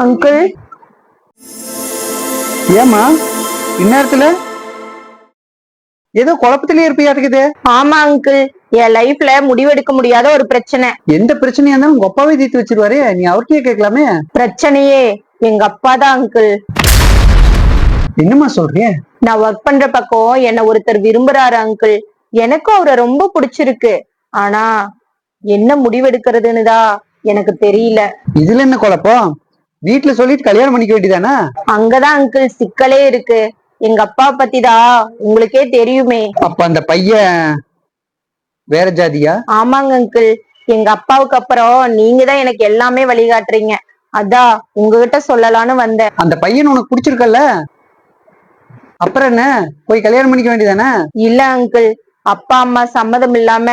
Uncle. ஏமா இந்நேரத்துல? ஏதோ குழப்பத்திலே இருப்பியாட்டுக்குது. ஆமா அங்கிள். என் லைஃப்ல முடிவெடுக்க முடியாத ஒரு பிரச்சனை. எந்த பிரச்சனையா இருந்தாலும் உங்க அப்பாவே தீர்த்து வச்சிருவாரு. நீ அவர்கிட்டயே கேட்கலாமே. பிரச்சனையே. எங்க அப்பா தான் அங்கிள். என்னம்மா சொல்றீங்க? நான் ஒர்க் பண்ற பக்கம் என்ன ஒருத்தர் விரும்புறாரு அங்கிள். எனக்கும் அவரை ரொம்ப பிடிச்சிருக்கு. ஆனா என்ன முடிவெடுக்கிறதுன்னு தான் எனக்கு தெரியல. இதுல என்ன குழப்பம்? வீட்டுல சொல்லிட்டு கல்யாணம் பண்ணிக்க வேண்டியதானே? அங்கதான் அங்கிள் சிக்கலே இருக்கு. எங்க அப்பா பத்தி தான் உங்களுக்கே தெரியுமே. அப்ப அந்த பையன் வேற ஜாதியா? ஆமாங்க அங்கிள் எங்க அப்பாவுக்கு அப்புறம் நீங்க தான் எனக்கு எல்லாமே வழிகாட்டுறீங்க. அதான் உங்ககிட்ட சொல்லலாம்னு வந்தேன். அந்த பையன் உனக்கு பிடிச்சிருக்கல்ல? அப்புறம் என்ன? போய் கல்யாணம் பண்ணிக்க வேண்டியதானே? இல்ல அங்கிள் அப்பா அம்மா சம்மதம் இல்லாம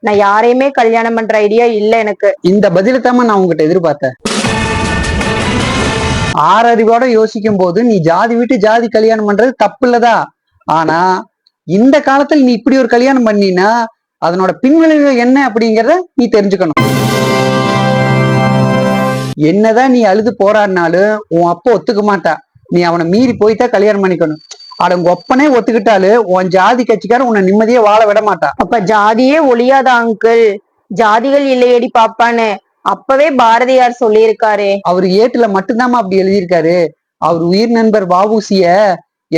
நான் யாரையுமே கல்யாணம் பண்ற ஐடியா இல்ல எனக்கு. இந்த பதில தாம நான் உங்ககிட்ட எதிர்பார்த்தேன். ஆறறிவோட யோசிக்கும் போது நீ ஜாதி விட்டு ஜாதி கல்யாணம் பண்றது தப்பு இல்லதா ஆனா இந்த காலத்துல நீ இப்படி ஒரு கல்யாணம் பண்ணினா அதனோட பின்விளைவு என்ன அப்படிங்கறத நீ தெரிஞ்சுக்கணும். என்னதான் நீ அழுது போராடினாலும் உன் அப்பா ஒத்துக்க மாட்டா. நீ அவனை மீறி போய்தான் கல்யாணம் பண்ணிக்கணும். அட உங்க ஒப்பனே ஒத்துக்கிட்டாலு உன் ஜாதி கட்சிக்காரன் உன்னை நிம்மதியா வாழ விட மாட்டா. அப்ப ஜாதியே ஒழியாதா அங்கிள் ஜாதிகள் இல்லையடி பாப்பான்னு. அப்பவே பாரதியார் சொல்லியிருக்காரு. அவர் ஏட்டுல மட்டும்தாம்மா அப்படி எழுதியிருக்காரு. அவர் உயிர் நண்பர் வாவூசிய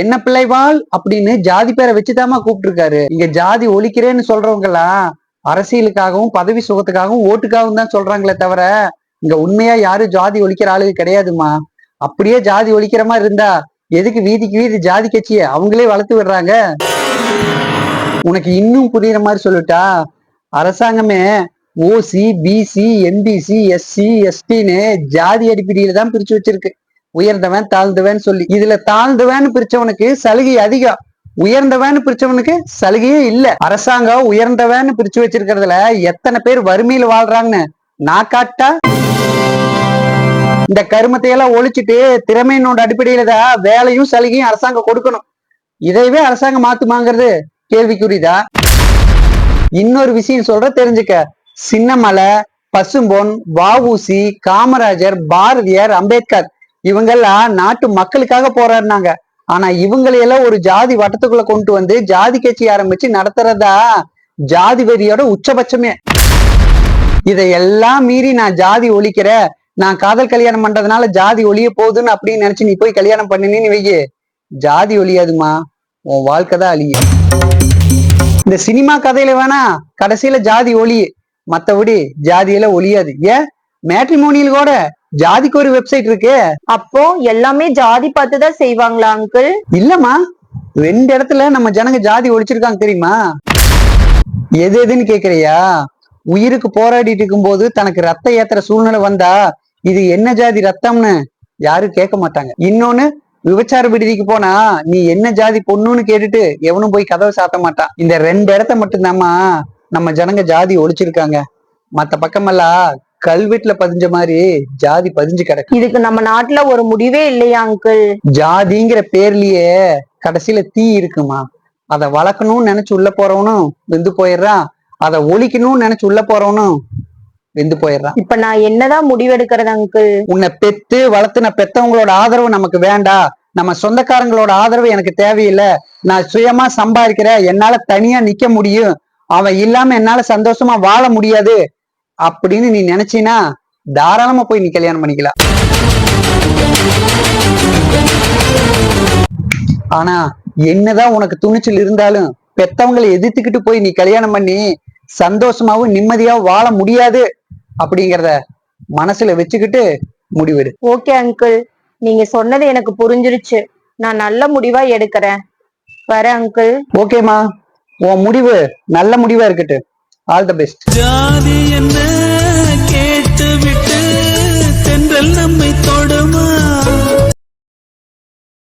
என்ன பிள்ளைவாள் அப்படின்னு ஜாதி பேரை வச்சுதாம்மா கூப்பிட்டுருக்காரு. இங்க ஜாதி ஒழிக்கிறேன்னு சொல்றவங்களா அரசியலுக்காகவும் பதவி சுகத்துக்காகவும் ஓட்டுக்காகவும் தான் சொல்றாங்களே தவிர இங்க உண்மையா யாரும் ஜாதி ஒழிக்கிற ஆளுக்கு கிடையாதுமா அப்படியே ஜாதி ஒழிக்கிற மாதிரி இருந்தா எதுக்கு வீதிக்கு வீதி ஜாதி கட்சிய அவங்களே வளர்த்து விடுறாங்க? உனக்கு இன்னும் புரியுற மாதிரி சொல்லிட்டா அரசாங்கமே ஓசி பிசி எம்பிசி எஸ்சி எஸ்டின்னு ஜாதி அடிப்படையில தான் பிரிச்சு வச்சிருக்கு. உயர்ந்தவன் தாழ்ந்தவன் சொல்லி. இதுல தாழ்ந்தவன் பிரிச்சவனுக்கு சலுகை அதிகம். உயர்ந்தவன் பிரிச்சவனுக்கு சலுகையே இல்ல. அரசாங்கம் உயர்ந்தவன் பிரிச்சு வச்சிருக்கிறதுல எத்தனை பேர் வறுமையில வாழ்றாங்கன்னு நான் காட்டா? இந்த கருமத்தை எல்லாம் ஒழிச்சிட்டு திறமையினோட அடிப்படையில தான் வேலையும் சலுகையும் அரசாங்கம் கொடுக்கணும். இதையவே அரசாங்கம் மாத்துமாங்கிறது கேள்விக்குறிதான். இன்னொரு விஷயம் சொல்ற தெரிஞ்சுக்க. சின்னமலை பசும்பொன் வஉசி காமராஜர் பாரதியார் அம்பேத்கர். இவங்கெல்லாம் நாட்டு மக்களுக்காக போராடினாங்க. ஆனா இவங்களையெல்லாம் ஒரு ஜாதி வட்டத்துக்குள்ள கொண்டு வந்து ஜாதி கட்சி ஆரம்பிச்சு நடத்துறதா ஜாதி வெறியோட உச்சபட்சமே. இதையெல்லாம் மீறி நான் ஜாதி ஒழிக்கிற நான் காதல் கல்யாணம் பண்றதுனால ஜாதி ஒழிய போகுதுன்னு அப்படின்னு நினைச்சு நீ போய் கல்யாணம் பண்ணினேன்னு வைக்க ஜாதி ஒழியாதுமா உன் வாழ்க்கை தான் அழியும். இந்த சினிமா கதையில வேணா கடைசியில ஜாதி ஒளி மத்தபடி ஜாதியில ஒளியாது ஏன்? மேட்ரிமோனியில் கூட ஜாதிக்கு ஒரு வெப்சைட் இருக்கு. அப்போ எல்லாமே ஜாதி பார்த்துதான் செய்வாங்களா அங்கிள் இல்லம்மா. ரெண்டு இடத்துல நம்ம ஜனங்க ஜாதி ஒழிச்சிருக்காங்க தெரியுமா? எது எதுன்னு கேக்குறியா? உயிருக்கு போராடிட்டு இருக்கும்போது தனக்கு ரத்தம் ஏத்துற சூழ்நிலை வந்தா இது என்ன ஜாதி ரத்தம்னு யாரும் கேட்க மாட்டாங்க. இன்னொன்னு விபச்சார விடுதிக்கு போனா நீ என்ன ஜாதி பொண்ணுன்னு கேட்டுட்டு எவனும் போய் கதவை சாத்த மாட்டான். இந்த ரெண்டு இடத்த மட்டும்தாம்மா நம்ம ஜனங்க ஜாதி ஒழிச்சிருக்காங்க. மத்த பக்கமெல்லாம் கல்வெட்டுல பதிஞ்ச மாதிரி ஜாதி பதிஞ்சு கிடக்கு. இதுக்கு நம்ம நாட்டுல ஒரு முடிவே இல்லையா அங்கிள் ஜாதிங்கிற பேர்லயே கடைசியில தீ இருக்குமா? அதை வளர்க்கணும்னு நினைச்சு உள்ள போறவனும் வெந்து போயிடுறான் அதை ஒழிக்கணும்னு நினைச்சு உள்ள போறவனும் வெந்து போயிடுறான் இப்ப நான் என்னதான் முடிவெடுக்கிறது அங்கிள் உன்னை பெத்து வளர்த்துன பெத்தவங்களோட ஆதரவு நமக்கு வேண்டாம் நம்ம சொந்தக்காரங்களோட ஆதரவு எனக்கு தேவையில்லை. நான் சுயமா சம்பாதிக்கிறேன். என்னால தனியா நிக்க முடியும். அவன் இல்லாம என்னால சந்தோஷமா வாழ முடியாது அப்படின்னு நீ நினைச்சீனா தாராளமா போய் நீ கல்யாணம் பண்ணிக்கலாம். ஆனா என்னதான் உனக்கு துணிச்சல் இருந்தாலும் பெத்தவங்களை எதிர்த்துக்கிட்டு போய் நீ கல்யாணம் பண்ணி சந்தோஷமாவும் நிம்மதியாவும் வாழ முடியாது அப்படிங்கிறத மனசுல வச்சுக்கிட்டு முடிவெடு. ஓகே அங்கிள் நீங்க சொன்னது எனக்கு புரிஞ்சிருச்சு. நான் நல்ல முடிவா எடுக்கிறேன். வரேன் அங்கிள் ஓகேமா உன் முடிவு நல்ல முடிவா இருக்கட்டு ஆல் த பெஸ்ட் ஜாதி என்ன கேட்டு விட்டு தென்றல் நம்